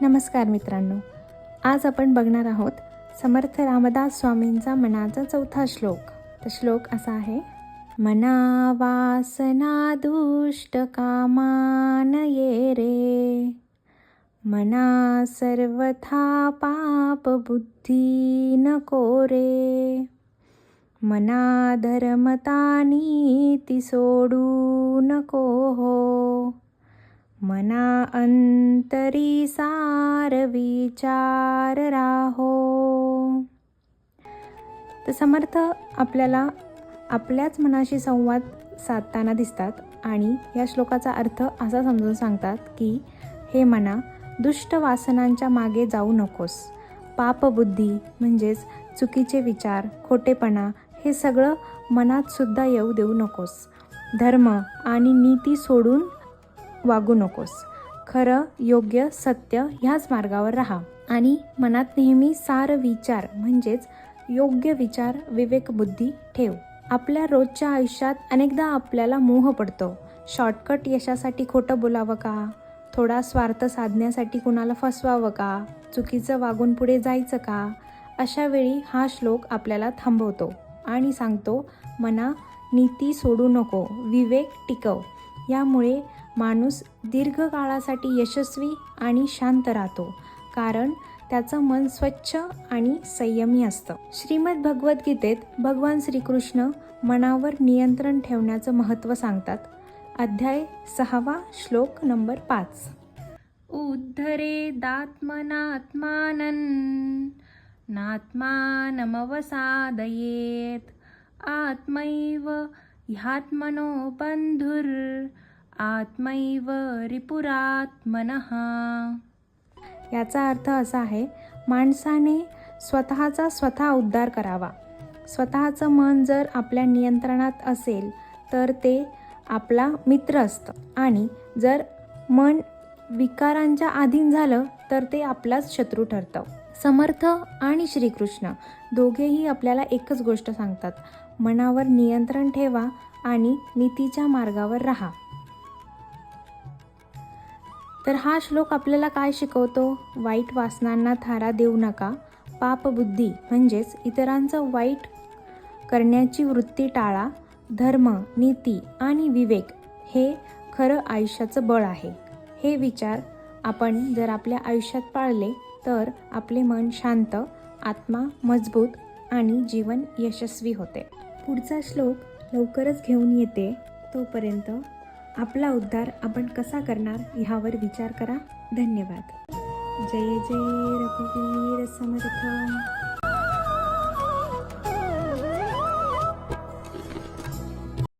नमस्कार मित्रांनो. आज आपण बघणार आहोत समर्थ रामदास स्वामींचा मनाचा चौथा श्लोक. तर श्लोक असा आहे मना वासना दुष्ट कामान ये रे. मना सर्वथा पाप बुद्धी नको रे. मना धर्मता नीती सोडू नको हो. मना अंतरी सार विचार राहो. तर समर्थ आपल्याला आपल्याच मनाशी संवाद साधताना दिसतात आणि या श्लोकाचा अर्थ असा समजून सांगतात की हे मना दुष्ट वासनांच्या मागे जाऊ नकोस. पापबुद्धी म्हणजेच चुकीचे विचार खोटेपणा हे सगळं मनात सुद्धा येऊ देऊ नकोस. धर्म आणि नीती सोडून वागू नकोस. खरं योग्य सत्य ह्याच मार्गावर राहा. आणि मनात नेहमी सार विचार म्हणजेच योग्य विचार विवेकबुद्धी ठेव. आपल्या रोजच्या आयुष्यात अनेकदा आपल्याला मोह पडतो. शॉर्टकट यशासाठी खोटं बोलावं का? थोडा स्वार्थ साधण्यासाठी कुणाला फसवावं का? चुकीचं वागून पुढे जायचं का? अशा वेळी हा श्लोक आपल्याला थांबवतो आणि सांगतो मना नीती सोडू नको विवेक टिकव. यामुळे माणूस दीर्घकाळासाठी यशस्वी आणि शांत राहतो कारण त्याचं मन स्वच्छ आणि संयमी असतं. श्रीमद भगवद्गीतेत भगवान श्रीकृष्ण मनावर नियंत्रण ठेवण्याचं महत्त्व सांगतात. अध्याय सहावा श्लोक नंबर पाच. उद्धरेदात्मनात्मानं नात्मानमवसादयेत आत्मैव ह्यात्मनो बंधुर् आत्मैव रिपुरात्मन। याचा अर्थ असा आहे माणसाने स्वतःचा स्वतः उद्धार करावा. स्वतःचं मन जर आपल्या नियंत्रणात असेल तर ते आपला मित्र असतं. आणि जर मन विकारांच्या अधीन झालं तर ते आपलाच शत्रू ठरतं. समर्थ आणि श्रीकृष्ण दोघेही आपल्याला एकच गोष्ट सांगतात. मनावर नियंत्रण ठेवा आणि नीतीच्या मार्गावर राहा. तर हा श्लोक आपल्याला काय शिकवतो? वाईट वासनांना थारा देऊ नका. पापबुद्धी म्हणजेच इतरांचं वाईट करण्याची वृत्ती टाळा. धर्म नीती आणि विवेक हे खरं आयुष्याचं बळ आहे. हे विचार आपण जर आपल्या आयुष्यात पाळले तर आपले मन शांत आत्मा मजबूत आणि जीवन यशस्वी होते. पुढचा श्लोक लवकरच घेऊन येते. तोपर्यंत आपला उद्धार आपण कसा करणार ह्यावर विचार करा. धन्यवाद. जय जय रघुवीर समर्थ.